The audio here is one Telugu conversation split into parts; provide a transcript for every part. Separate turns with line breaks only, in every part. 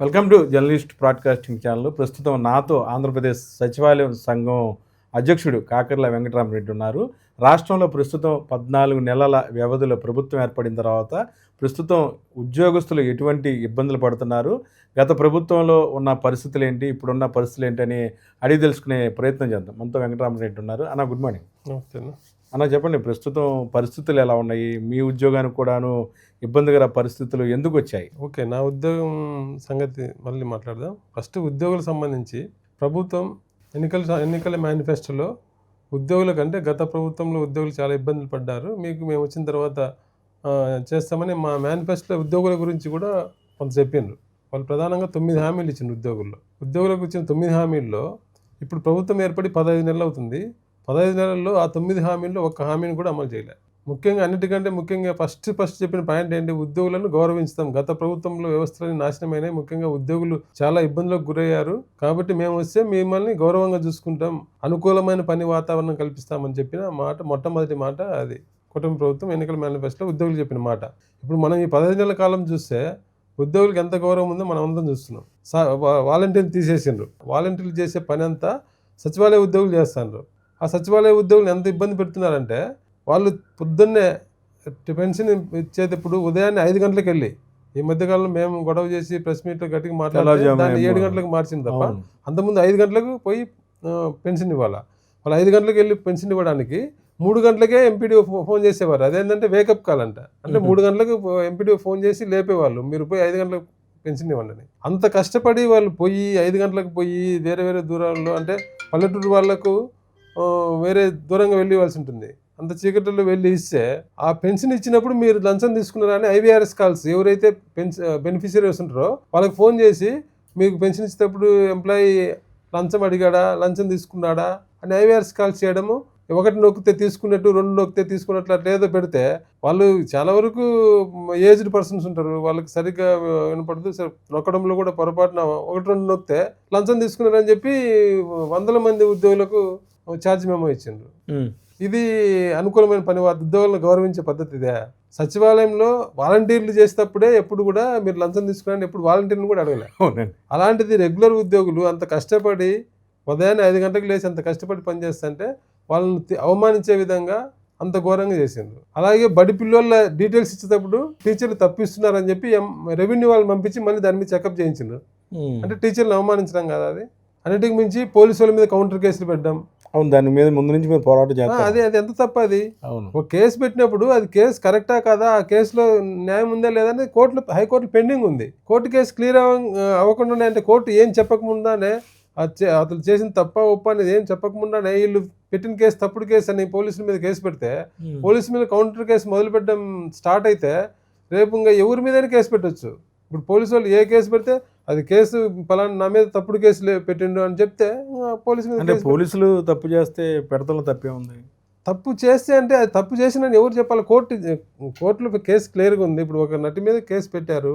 Welcome to journalist broadcasting channel. ప్రస్తుతం నాతో ఆంధ్రప్రదేశ్ సచివాలయం సంఘం అధ్యక్షుడు కాకర్ల వెంకటరామరెడ్డి ఉన్నారు. రాష్ట్రంలో ప్రస్తుతం పద్నాలుగు నెలల వ్యవధిలో ప్రభుత్వం ఏర్పడిన తర్వాత ప్రస్తుతం ఉద్యోగస్తులు ఎటువంటి ఇబ్బందులు పడుతున్నారు? గత ప్రభుత్వంలో ఉన్న పరిస్థితులు ఏంటి? ఇప్పుడున్న పరిస్థితులు ఏంటి అని అడిగి తెలుసుకునే ప్రయత్నం చేద్దాం. మనతో వెంకటరామరెడ్డి ఉన్నారు. అన్న గుడ్ మార్నింగ్.
అన్న
చెప్పండి. ప్రస్తుతం పరిస్థితులు ఎలా ఉన్నాయి? మీ ఉద్యోగానికి కూడాను ఇబ్బందికర పరిస్థితులు ఎందుకు వచ్చాయి
ఓకే నా ఉద్యోగం సంగతి మళ్ళీ మాట్లాడదాం. ఫస్ట్ ఉద్యోగులకు సంబంధించి ప్రభుత్వం ఎన్నికల ఎన్నికల మేనిఫెస్టోలో ఉద్యోగుల కంటే గత ప్రభుత్వంలో ఉద్యోగులు చాలా ఇబ్బందులు పడ్డారు. మీకు మేము వచ్చిన తర్వాత చేస్తామని మా మేనిఫెస్టోలో ఉద్యోగుల గురించి కూడా కొంత చెప్పిండ్రు. వాళ్ళు ప్రధానంగా తొమ్మిది హామీలు ఇచ్చిండ్రు ఉద్యోగుల్లో. ఉద్యోగులకు ఇచ్చిన తొమ్మిది హామీల్లో ఇప్పుడు ప్రభుత్వం ఏర్పడి పదహైదు నెలలు అవుతుంది. పదహైదు నెలల్లో ఆ తొమ్మిది హామీల్లో ఒక్క హామీని కూడా అమలు చేయలేదు ముఖ్యంగా అన్నిటికంటే ముఖ్యంగా ఫస్ట్ ఫస్ట్ చెప్పిన పాయింట్ ఏంటి? ఉద్యోగులను గౌరవించుతాం. గత ప్రభుత్వంలో వ్యవస్థలని నాశనమైనాయి ముఖ్యంగా ఉద్యోగులు చాలా ఇబ్బందులకు గురయ్యారు. కాబట్టి మేము వస్తే మిమ్మల్ని గౌరవంగా చూసుకుంటాం. అనుకూలమైన పని వాతావరణం కల్పిస్తామని చెప్పిన మాట మొట్టమొదటి మాట అది. కుటుంబ ప్రభుత్వం ఎన్నికల మేనిఫెస్టో ఉద్యోగులు చెప్పిన మాట. ఇప్పుడు మనం ఈ పదహైదు నెలల కాలం చూస్తే ఉద్యోగులకు ఎంత గౌరవం ఉందో మనం అందరం చూస్తున్నాం. సా వాలంటీర్లు తీసేసిండ్రు. వాలంటీర్లు చేసే పని అంతా సచివాలయ ఉద్యోగులు చేస్తాండ్రు. ఆ సచివాలయ ఉద్యోగులు ఎంత ఇబ్బంది పెడుతున్నారంటే వాళ్ళు పొద్దున్నే పెన్షన్ ఇచ్చేటప్పుడు ఉదయాన్నే ఐదు గంటలకు వెళ్ళి ఈ మధ్యకాలంలో మేము గొడవ చేసి ప్రెస్ మీట్లో గట్టిగా
తెల్లవారుజామున
దాన్ని ఏడు. గంటలకు మార్చింది తప్ప. అంతకుముందు ఐదు గంటలకు పోయి పెన్షన్ ఇవ్వాలా వాళ్ళు ఐదు గంటలకు వెళ్ళి పెన్షన్ ఇవ్వడానికి మూడు గంటలకే ఎంపీడీఓ ఫోన్ చేసేవారు అదేంటంటే వేకప్ కాల్ అంట అంటే. మూడు గంటలకు ఎంపీడీఓ ఫోన్ చేసి లేపేవాళ్ళు మీరు పోయి ఐదు గంటలకు పెన్షన్ ఇవ్వండి. అంత కష్టపడి వాళ్ళు పోయి ఐదు గంటలకు పోయి వేరే వేరే దూరాల్లో అంటే పల్లెటూరు వాళ్ళకు వేరే దూరంగా వెళ్ళి ఉంటుంది అంత చీకటిలో వెళ్ళి ఇస్తే ఆ పెన్షన్ ఇచ్చినప్పుడు మీరు లంచం తీసుకున్నారని ఐవీఆర్ఎస్ కాల్స్ ఎవరైతే పెన్షన్ బెనిఫిషియరీస్ ఉంటారో వాళ్ళకి ఫోన్ చేసి మీకు పెన్షన్ ఇచ్చేటప్పుడు ఎంప్లాయీ లంచం అడిగాడా లంచం తీసుకున్నాడా అని ఐవీఆర్ఎస్ కాల్స్ చేయడము ఒకటి నొక్కితే తీసుకున్నట్టు రెండు నొక్కితే తీసుకున్నట్లు అట్లా ఏదో పెడితే వాళ్ళు చాలా వరకు ఏజ్డ్ పర్సన్స్ ఉంటారు. వాళ్ళకి సరిగ్గా వినపడదు. సరే నొక్కడంలో కూడా పొరపాటున ఒకటి రెండు నొక్కితే లంచం తీసుకున్నారని చెప్పి వందల మంది ఉద్యోగులకు ఛార్జ్ మెమో ఇచ్చిండ్రు. ఇది అనుకూలమైన పని వా- ఉద్యోగులను గౌరవించే పద్ధతి ఇదే. సచివాలయంలో వాలంటీర్లు చేసేటప్పుడే ఎప్పుడు కూడా మీరు లంచం తీసుకున్నారని ఎప్పుడు వాలంటీర్ని కూడా అడగలే.
అవునండి.
అలాంటిది రెగ్యులర్ ఉద్యోగులు అంత కష్టపడి ఉదయాన్నే ఐదు గంటలకు లేచి అంత కష్టపడి పనిచేస్తుంటే వాళ్ళని అవమానించే విధంగా అంత ఘోరంగా చేసిండ్రు. అలాగే బడి పిల్లోళ్ళ డీటెయిల్స్ ఇచ్చేటప్పుడు టీచర్లు తప్పిస్తున్నారని చెప్పి రెవెన్యూ వాళ్ళు పంపించి మళ్ళీ దాని మీద చెకప్ చేయించిండ్రు. అంటే టీచర్లను అవమానించడం కదా అది. అన్నిటికి మించి పోలీసు వాళ్ళ మీద కౌంటర్ కేసులు పెట్టడం
అవును దాని మీద ముందు నుంచి మీరు పోరాటం చేస్తారు.
అది అది ఎంత తప్ప అది?
అవును.
ఒక కేసు పెట్టినప్పుడు అది కేసు కరెక్టా కాదా? ఆ కేసులో న్యాయం ఉందా లేదా అనేది కోర్టులో హైకోర్టులో పెండింగ్ ఉంది. కోర్టు కేసు క్లియర్ అవ్వకుండా అంటే కోర్టు ఏం చెప్పకముందానే అతను చేసిన తప్ప ఒప్ప అనేది ఏం చెప్పకముందానే వీళ్ళు పెట్టిన కేసు తప్పుడు కేసు అని పోలీసుల మీద కేసు పెడితే
ఉమ్.
పోలీసు మీద కౌంటర్ కేసు మొదలు పెట్టడం స్టార్ట్ అయితే రేపు ఇంకా ఎవరి మీదైనా కేసు పెట్టొచ్చు. ఇప్పుడు పోలీసు వాళ్ళు ఏ కేసు పెడితే అది కేసు పలానా నా మీద తప్పుడు కేసు పెట్టిండు అని చెప్తే పోలీసు మీద
అంటే పోలీసులు తప్పు చేస్తే పెడతలో తప్పే ఉంది?
తప్పు చేస్తే అంటే అది తప్పు చేసిన ఎవరు చెప్పాలి? కోర్టు కోర్టులో కేసు క్లియర్గా ఉంది. ఇప్పుడు ఒక నటి మీద కేసు పెట్టారు.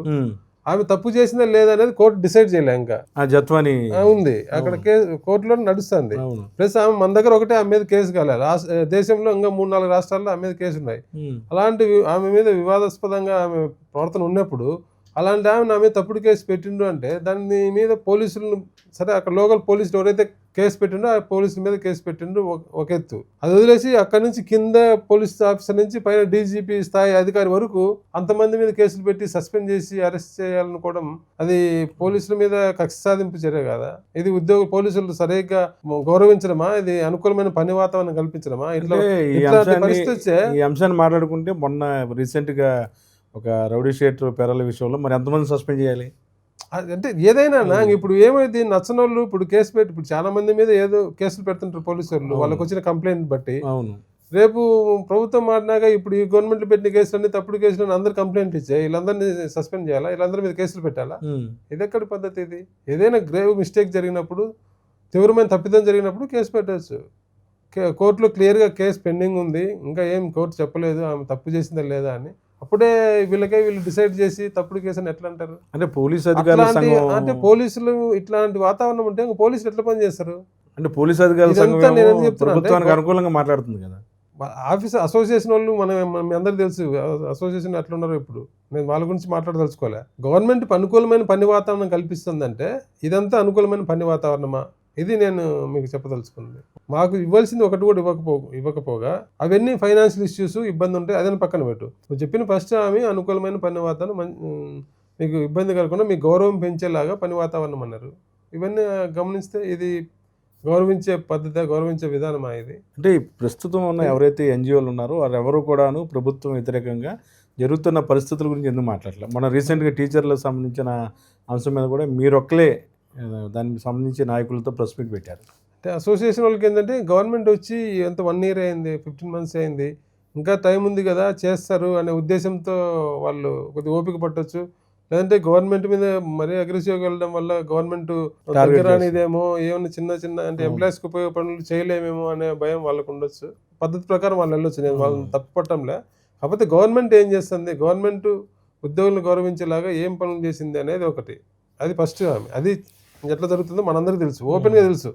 ఆమె తప్పు చేసిందా లేదా అనేది కోర్టు డిసైడ్ చేయలే ఇంకా.
జత్వాని
ఉంది. అక్కడ కేసు కోర్టులో నడుస్తుంది. ప్లస్ ఆమె మన దగ్గర ఒకటే ఆమె మీద కేసు కాలేదు రాష్ట్ర దేశంలో ఇంకా మూడు నాలుగు రాష్ట్రాల్లో ఆమె మీద కేసు ఉన్నాయి. అలాంటి ఆమె మీద వివాదాస్పదంగా ఆమె ప్రవర్తన ఉన్నప్పుడు అలాంటి ఆమె నా మీద తప్పుడు కేసు పెట్టిండు అంటే దాని మీద పోలీసులను సరే అక్కడ లోకల్ పోలీసులు ఎవరైతే కేసు పెట్టిండో ఆ పోలీసుల మీద కేసు పెట్టిండు ఒక- ఎత్తు. అది వదిలేసి అక్కడ నుంచి కింద పోలీస్ ఆఫీసర్ నుంచి పైన డీజీపీ స్థాయి అధికారి వరకు అంతమంది మీద కేసులు పెట్టి సస్పెండ్ చేసి అరెస్ట్ చేయాలనుకోవడం అది పోలీసుల మీద కక్ష సాధింపు చర్య కదా? ఇది ఉద్యోగ పోలీసులు సరిగ్గా గౌరవించడమా? ఇది అనుకూలమైన పని వాతావరణం కల్పించడమా? ఇట్లా పరిస్థితి
ఈ అంశాన్ని మాట్లాడుకుంటే మొన్న రీసెంట్గా ఒక రౌడీ షీటర్ పెరల విషయంలో మరి ఎంతమంది సస్పెండ్ చేయాలి?
అది అంటే ఏదైనా నా ఇప్పుడు ఏమైంది? నచ్చని వాళ్ళు ఇప్పుడు కేసు పెట్టి ఇప్పుడు చాలా మంది మీద ఏదో కేసులు పెడుతుంటారు పోలీసు వాళ్ళు. వాళ్ళకి వచ్చిన కంప్లైంట్ బట్టి.
అవును.
రేపు ప్రభుత్వం మారినాక ఇప్పుడు ఈ గవర్నమెంట్ పెట్టిన కేసులన్నీ తప్పుడు కేసులు అందరు కంప్లైంట్ ఇచ్చాయి. వీళ్ళందరినీ సస్పెండ్ చేయాలా? వీళ్ళందరి మీద కేసులు పెట్టాలా?
ఉమ్.
ఇది ఎక్కడి పద్ధతి ఇది? ఏదైనా గ్రేవ్ మిస్టేక్ జరిగినప్పుడు తీవ్రమైన తప్పిదం జరిగినప్పుడు కేసు పెట్టవచ్చు కే- కోర్టులో క్లియర్గా కేసు పెండింగ్ ఉంది. ఇంకా ఏం కోర్టు చెప్పలేదు ఆమె తప్పు చేసిందా లేదా అని. అప్పుడే వీళ్ళకే వీళ్ళు డిసైడ్ చేసి తప్పుడు కేసు అని ఎట్లా అంటారు
అంటే పోలీస్ అధికారుల
అంటే పోలీసులు ఇట్లాంటి వాతావరణం ఉంటే ఇంకా పోలీసులు ఎట్లా పని చేస్తారు?
అంటే పోలీస్ అధికారుల ప్రభుత్వానికి అనుకూలంగా మాట్లాడుతుంది కదా.
ఆఫీస్ అసోసియేషన్ వాళ్ళు మనం మీ అందరికీ తెలుసు అసోసియేషన్ ఎట్లా ఉన్నారో ఇప్పుడు. నేను వాళ్ళ గురించి మాట్లాడదలుచుకోలే. గవర్నమెంట్ అనుకూలమైన పని వాతావరణం కల్పిస్తుందంటే ఇదంతా అనుకూలమైన పని వాతావరణమా? ఇది నేను మీకు చెప్పదలుచుకుంది. మాకు ఇవ్వాల్సింది ఒకటి కూడా ఇవ్వకపో ఇవ్వకపోగా అవన్నీ ఫైనాన్షియల్ ఇష్యూస్ ఇబ్బంది ఉంటాయి అదని పక్కన పెట్టు. నువ్వు చెప్పిన ఫస్ట్ హామీ అనుకూలమైన పని వాతావరణం మీకు ఇబ్బంది కలగకుండా మీ గౌరవం పెంచేలాగా పని వాతావరణం అన్నారు. ఇవన్నీ గమనిస్తే ఇది గౌరవించే పద్ధతి గౌరవించే విధానమా ఇది.
అంటే ప్రస్తుతం ఉన్న ఎవరైతే ఎన్జిఓలు ఉన్నారో వారు ఎవరు కూడాను ప్రభుత్వం వ్యతిరేకంగా జరుగుతున్న పరిస్థితుల గురించి ఎందుకు మాట్లాడలేదు మన రీసెంట్గా టీచర్లకు సంబంధించిన అంశం మీద కూడా మీరొక్కలే దానికి సంబంధించి నాయకులతో ప్రెస్ మీట్ పెట్టారు.
అంటే అసోసియేషన్ వాళ్ళకి ఏంటంటే గవర్నమెంట్ వచ్చి ఎంత వన్ ఇయర్ అయింది ఫిఫ్టీన్ మంత్స్ అయింది ఇంకా టైం ఉంది కదా చేస్తారు అనే ఉద్దేశంతో వాళ్ళు కొద్దిగా ఓపిక పట్టొచ్చు. లేదంటే గవర్నమెంట్ మీద మరీ అగ్రెసివ్గా వెళ్ళడం వల్ల గవర్నమెంట్ దగ్గర అనేదేమో ఏమన్నా చిన్న చిన్న అంటే. ఎంప్లాయీస్కి ఉపయోగ పనులు చేయలేమేమో అనే భయం వాళ్ళకు ఉండొచ్చు. పద్ధతి ప్రకారం వాళ్ళు వెళ్ళొచ్చు. నేను వాళ్ళని
అవును.
తప్పు పట్టంలే. కాకపోతే గవర్నమెంట్ ఏం చేస్తుంది? గవర్నమెంట్ ఉద్యోగులను గౌరవించేలాగా ఏం పనులు చేసింది అనేది ఒకటి. అది ఫస్ట్ హామీ అది ఎట్లా జరుగుతుందో మనందరికీ తెలుసు. ఓపెన్గా తెలుసు.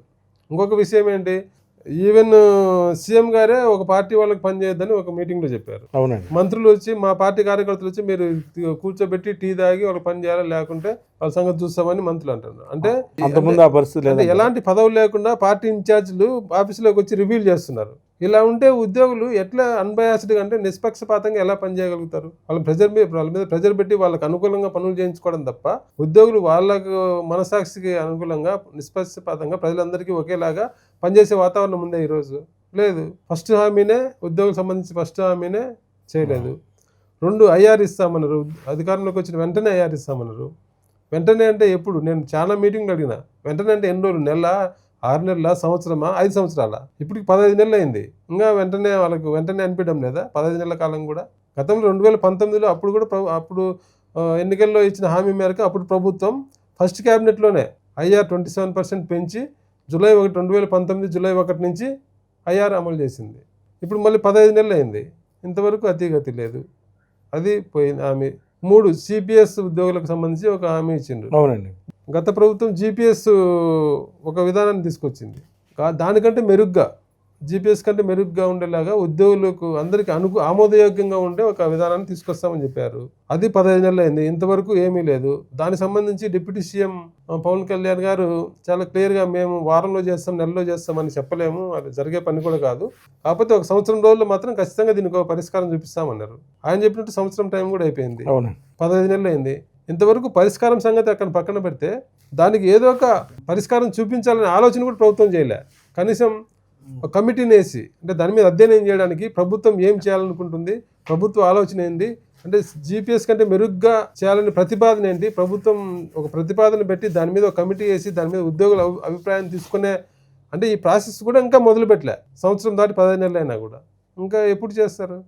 ఇంకొక విషయం ఏంటి? ఈవెన్ సీఎం గారే ఒక పార్టీ వాళ్ళకి పనిచేయొద్దని ఒక మీటింగ్లో చెప్పారు.
అవునండి.
మంత్రులు వచ్చి మా పార్టీ కార్యకర్తలు వచ్చి మీరు కూర్చోబెట్టి టీ తాగి వాళ్ళకి పని చేయాలి? లేకుంటే వాళ్ళ సంగతి చూస్తామని మంత్రులు అంటున్నారు. అంటే
అంతకుముందు ఆ పరిస్థితి
అంటే
లేదు
ఎలాంటి పదవులు లేకుండా పార్టీ ఇన్ఛార్జీలు ఆఫీసులోకి వచ్చి రివ్యూలు చేస్తున్నారు. ఇలా ఉంటే ఉద్యోగులు ఎట్లా అన్బయాస్డ్గా అంటే నిష్పక్షపాతంగా ఎలా పనిచేయగలుగుతారు వాళ్ళ ప్రెజర్ మీద వాళ్ళ మీద ప్రెజర్ పెట్టి వాళ్ళకి అనుకూలంగా పనులు చేయించుకోవడం తప్ప ఉద్యోగులు వాళ్ళకు మనసాక్షికి అనుకూలంగా నిష్పక్షపాతంగా ప్రజలందరికీ ఒకేలాగా పనిచేసే వాతావరణం ఉందే ఈరోజు. లేదు. ఫస్ట్ హామీనే ఉద్యోగులకు సంబంధించి ఫస్ట్ హామీనే చేయలేదు. రెండు ఐఆర్ ఇస్తామన్నారు. అధికారంలోకి వచ్చిన వెంటనే ఐఆర్ ఇస్తామన్నారు. వెంటనే అంటే ఎప్పుడు? నేను చాలా మీటింగ్లు అడిగిన. వెంటనే అంటే ఎన్ని రోజులు? నెల? ఆరు నెలల సంవత్సరమా ఐదు సంవత్సరాల? ఇప్పటికి పదహైదు నెలలు అయింది. ఇంకా వెంటనే వాళ్ళకు వెంటనే అనిపించడం లేదా? పదహైదు నెలల కాలం కూడా? గతంలో రెండు వేల పంతొమ్మిదిలో అప్పుడు కూడా అప్పుడు ఎన్నికల్లో ఇచ్చిన హామీ మేరకు అప్పుడు ప్రభుత్వం ఫస్ట్ క్యాబినెట్లోనే ఐఆర్ ట్వంటీ సెవెన్ పర్సెంట్ పెంచి జూలై ఒకటి రెండు వేల పంతొమ్మిది జూలై ఒకటి నుంచి ఐఆర్ అమలు చేసింది. ఇప్పుడు మళ్ళీ పదహైదు నెలలు అయింది. ఇంతవరకు అతిగతి లేదు. అది పోయింది హామీ. మూడు సిపిఎస్ ఉద్యోగులకు సంబంధించి ఒక హామీ ఇచ్చిండ్రు.
అవునండి.
గత ప్రభుత్వం జీపీఎస్ ఒక విధానాన్ని తీసుకొచ్చింది. దానికంటే మెరుగ్గా జీపీఎస్ కంటే మెరుగ్గా ఉండేలాగా ఉద్యోగులకు అందరికీ అనుకు ఆమోదయోగ్యంగా ఉండే ఒక విధానాన్ని తీసుకొస్తామని చెప్పారు. అది పదహైదు నెలలు అయింది. ఇంతవరకు ఏమీ లేదు. దానికి సంబంధించి డిప్యూటీ సీఎం పవన్ కళ్యాణ్ గారు చాలా క్లియర్గా మేము వారంలో చేస్తాం నెలలో చేస్తామని చెప్పలేము. అది జరిగే పని కూడా కాదు. కాకపోతే ఒక సంవత్సరం రోజుల్లో మాత్రం ఖచ్చితంగా దీనికి ఒక పరిష్కారం చూపిస్తామన్నారు. ఆయన చెప్పినట్టు సంవత్సరం టైం కూడా అయిపోయింది. పదహైదు నెలలు అయింది. ఇంతవరకు పరిష్కారం సంగతి అక్కడ పక్కన పెడితే దానికి ఏదో ఒక పరిష్కారం చూపించాలనే ఆలోచన కూడా ప్రభుత్వం చేయలే. కనీసం ఒక కమిటీని వేసి అంటే దాని మీద అధ్యయనం చేయడానికి ప్రభుత్వం ఏం చేయాలనుకుంటుంది ప్రభుత్వ ఆలోచన ఏంటి అంటే జీపీఎస్ కంటే మెరుగ్గా చేయాలని ప్రతిపాదన ఏంటి ప్రభుత్వం ఒక ప్రతిపాదన పెట్టి దాని మీద ఒక కమిటీ వేసి దాని మీద ఉద్యోగుల అభిప్రాయం తీసుకునే అంటే ఈ ప్రాసెస్ కూడా ఇంకా మొదలు పెట్టలే. సంవత్సరం దాటి పదహైదు నెలలు అయినా కూడా. ఇంకా ఎప్పుడు చేస్తారు?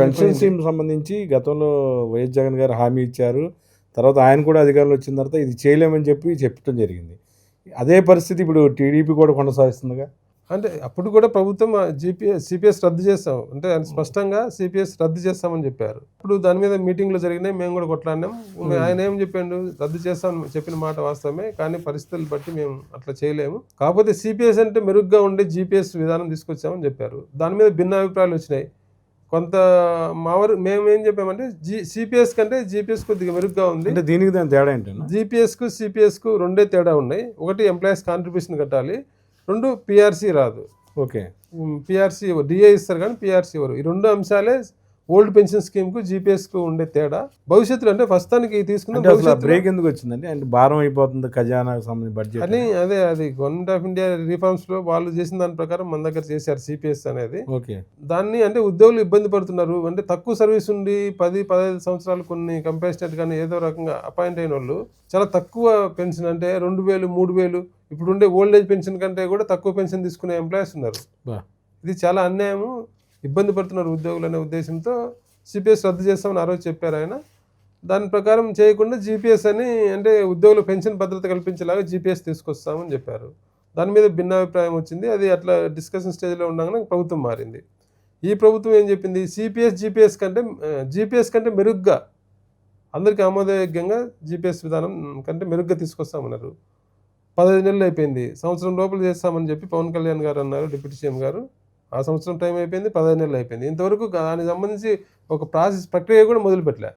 పెన్షన్ స్కీమ్ సంబంధించి గతంలో వైఎస్ జగన్ గారు హామీ ఇచ్చారు. తర్వాత ఆయన కూడా అధికారంలో వచ్చిన తర్వాత ఇది చేయలేమని చెప్పి చెప్పడం జరిగింది. అదే పరిస్థితి ఇప్పుడు టీడీపీ కూడా కొనసాగిస్తుందిగా.
అంటే అప్పుడు కూడా ప్రభుత్వం జీపీఎస్ సిపిఎస్ రద్దు చేస్తాం అంటే ఆయన స్పష్టంగా సిపిఎస్ రద్దు చేస్తామని చెప్పారు. ఇప్పుడు దాని మీద మీటింగ్లు జరిగినాయి మేము కూడా కొట్లాడినాం. ఆయన ఏం చెప్పిండు? రద్దు చేస్తామని చెప్పిన మాట వాస్తవమే కానీ పరిస్థితులు బట్టి మేము అట్లా చేయలేము. కాకపోతే సిపిఎస్ అంటే మెరుగ్గా ఉండే జీపీఎస్ విధానం తీసుకొచ్చామని చెప్పారు. దాని మీద భిన్న అభిప్రాయాలు వచ్చినాయి. కొంత మా వారు మేము ఏం చెప్పామంటే జీ సిపిఎస్ కంటే జీపీఎస్ కొద్దిగా మెరుగ్గా ఉంది.
అంటే దీనికి దాని తేడా ఏంటన్నా?
జీపీఎస్కు సిపిఎస్కు రెండే తేడా ఉన్నాయి. ఒకటి ఎంప్లాయీస్ కాంట్రిబ్యూషన్ కట్టాలి రెండు పిఆర్సీ రాదు.
ఓకే.
పిఆర్సీ డిఏ ఇస్తారు కానీ పిఆర్సీ ఇవ్వరు ఈ రెండు అంశాలే ఓల్డ్ పెన్షన్ స్కీమ్కు జీపీఎస్కు ఉండే తేడా? భవిష్యత్తులో అంటే ప్రస్తుతానికి తీసుకున్న
బ్రేక్ ఎందుకు వచ్చిందండి? అంటే భారం అయిపోతుంది ఖజానాకు సంబంధించి బడ్జెట్
అని అదే అది గవర్నమెంట్ ఆఫ్ ఇండియా రిఫార్మ్స్లో వాళ్ళు చేసిన దాని ప్రకారం మన దగ్గర చేశారు సిపిఎస్ అనేది.
ఓకే.
దాన్ని అంటే ఉద్యోగులు ఇబ్బంది పడుతున్నారు. అంటే తక్కువ సర్వీస్ ఉండి పది పదహైదు సంవత్సరాలు కొన్ని కంపాషనెట్ కానీ ఏదో రకంగా అపాయింట్ అయిన వాళ్ళు చాలా తక్కువ పెన్షన్ అంటే రెండు వేలు మూడు వేలు ఇప్పుడు ఉండే ఓల్డ్ ఏజ్ పెన్షన్ కంటే కూడా తక్కువ పెన్షన్ తీసుకునే ఎంప్లాయీస్ ఉన్నారు. ఇది చాలా అన్యాయము. ఇబ్బంది పడుతున్నారు ఉద్యోగులు అనే ఉద్దేశంతో సిపిఎస్ రద్దు చేస్తామని ఆ రోజు చెప్పారు ఆయన. దాని ప్రకారం చేయకుండా జీపీఎస్ అని అంటే ఉద్యోగులు పెన్షన్ భద్రత కల్పించేలాగా జీపీఎస్ తీసుకొస్తామని చెప్పారు. దాని మీద భిన్నాభిప్రాయం వచ్చింది. అది అట్లా డిస్కషన్ స్టేజ్లో ఉండగానే ప్రభుత్వం మారింది. ఈ ప్రభుత్వం ఏం చెప్పింది? సిపిఎస్ జీపీఎస్ కంటే జీపీఎస్ కంటే మెరుగ్గా అందరికీ ఆమోదయోగ్యంగా జీపీఎస్ విధానం కంటే మెరుగ్గా తీసుకొస్తామన్నారు. పదహైదు నెలలు అయిపోయింది. సంవత్సరం లోపల చేస్తామని చెప్పి పవన్ కళ్యాణ్ గారు అన్నారు డిప్యూటీ సీఎం గారు. ఆ సంవత్సరం టైం అయిపోయింది పదహైదు నెలలు అయిపోయింది. ఇంతవరకు దానికి సంబంధించి ఒక ప్రాసెస్ ప్రక్రియ కూడా మొదలుపెట్టలే.